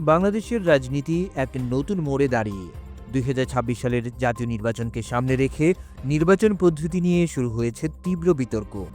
বাংলাদেশের রাজনীতি এক নতুন মোড়ে দাঁড়িয়ে। দুই হাজার ছাব্বিশ সালের জাতীয় নির্বাচনকে সামনে রেখে নির্বাচন পদ্ধতি নিয়ে শুরু হয়েছে তীব্র বিতর্ক।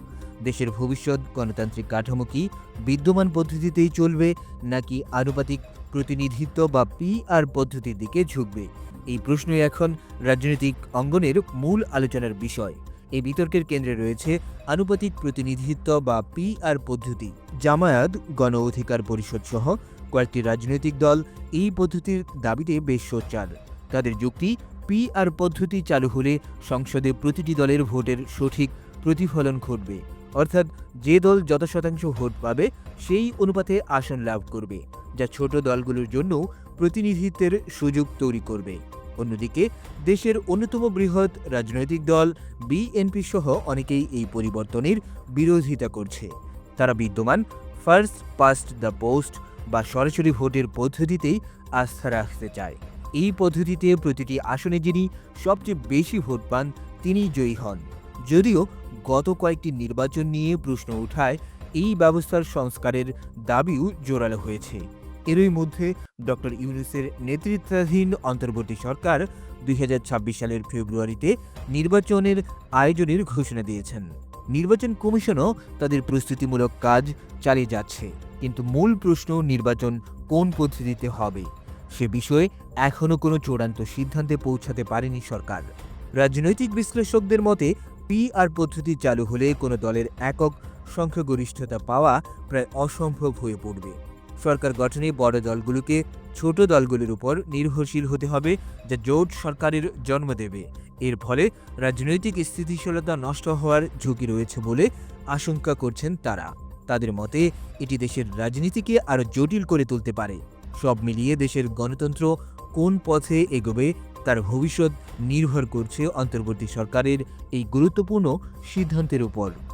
দেশের ভবিষ্যৎ, গণতান্ত্রিক কাঠামো কি বিদ্যমান পদ্ধতিতেই চলবে, নাকি আনুপাতিক প্রতিনিধিত্ব বা পিআর পদ্ধতির দিকে ঝুঁকবে? এই প্রশ্নই এখন রাজনৈতিক অঙ্গনের মূল আলোচনার বিষয়। এই বিতর্কের কেন্দ্রে রয়েছে আনুপাতিক প্রতিনিধিত্ব বা পিআর পদ্ধতি। জামায়াত, গণ অধিকার পরিষদ সহ কয়েকটি রাজনৈতিক দল এই পদ্ধতির দাবিতে বেশ সোচ্চার। তাদের যুক্তি পিআর পদ্ধতি চালু হলে সংসদে প্রতিটি দলের ভোটের সঠিক প্রতিফলন ঘটবে। অর্থাৎ যে দল যত শতাংশ ভোট পাবে, সেই অনুপাতে আসন লাভ করবে, যা ছোট দলগুলোর জন্য প্রতিনিধিত্বের সুযোগ তৈরি করবে। অন্যদিকে, দেশের অন্যতম বৃহৎ রাজনৈতিক দল বিএনপি সহ অনেকেই এই পরিবর্তনের বিরোধিতা করছে। তারা বিদ্যমান ফার্স্ট পাস্ট দ্য পোস্ট বা সরাসরি ভোটের পদ্ধতিতেই আস্থা রাখতে চায়। এই পদ্ধতিতে প্রতিটি আসনে যিনি সবচেয়ে বেশি ভোট পান, তিনিই জয়ী হন। যদিও গত কয়েকটি নির্বাচন নিয়ে প্রশ্ন উঠায়, এই ব্যবস্থার সংস্কারের দাবিও জোরালো হয়েছে। এরই মধ্যে ডক্টর ইউনুসের নেতৃত্বাধীন অন্তর্বর্তী সরকার দুই হাজার ছাব্বিশ সালের ফেব্রুয়ারিতে নির্বাচনের আয়োজনের ঘোষণা দিয়েছেন। নির্বাচন কমিশনও তাদের প্রস্তুতিমূলক কাজ চালিয়ে যাচ্ছে। কিন্তু মূল প্রশ্ন নির্বাচন কোন পদ্ধতিতে হবে? সে বিষয়ে এখনও কোনো চূড়ান্ত সিদ্ধান্তে পৌঁছাতে পারেনি সরকার। রাজনৈতিক বিশ্লেষকদের মতে, পিআর পদ্ধতি চালু হলে কোনো দলের একক সংখ্যাগরিষ্ঠতা পাওয়া প্রায় অসম্ভব হয়ে পড়বে। সরকার গঠনে বড় দলগুলোকে ছোট দলগুলোর উপর নির্ভরশীল হতে হবে যা জোট সরকারের জন্ম দেবে। এর ফলে রাজনৈতিক স্থিতিশীলতা নষ্ট হওয়ার ঝুঁকি রয়েছে বলে আশঙ্কা করছেন তারা। তাদের মতে, এটি দেশের রাজনীতিকে আরও জটিল করে তুলতে পারে। সব মিলিয়ে দেশের গণতন্ত্র কোন পথে এগোবে তার ভবিষ্যৎ নির্ভর করছে অন্তর্বর্তী সরকারের এই গুরুত্বপূর্ণ সিদ্ধান্তের উপর।